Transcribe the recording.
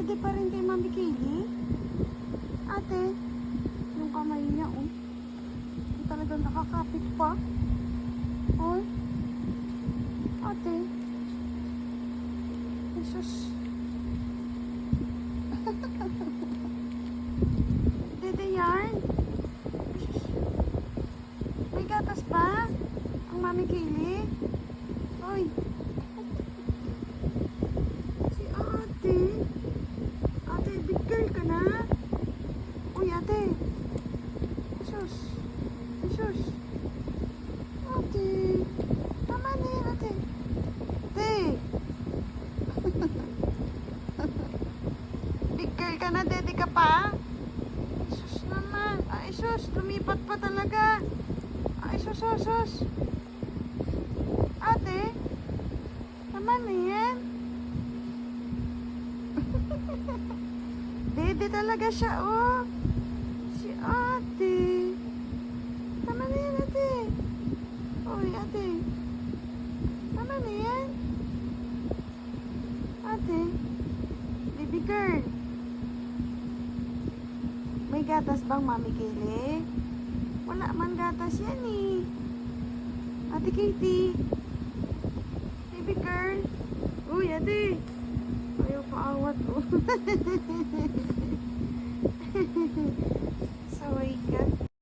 Pwede pa rin kay Mami Kaylee? Ate, yung kamay niya, oh. Yung talagang nakakapit pa. Oh. Ate. Jesus. Dito yan. May gatas pa? Ang Mami Kaylee? Uy. Uy. Jesus. Ate. Tama na yan, ate. Ate. big girl ka na, daddy ka pa? Jesus naman. Ay, sus. Lumipat pa talaga. Ay, sus, sus, sus. Ate. Tama na yan. Dede talaga siya, oh. Si ate. Tama na yan, ate. Oy, ate. Tama na yan. Ate. Baby girl. May gatas bang, Mami Kaylee? Wala man gatas yan, eh. Ate Katie. Baby girl. Uy, ate. Ayaw paawat, oh.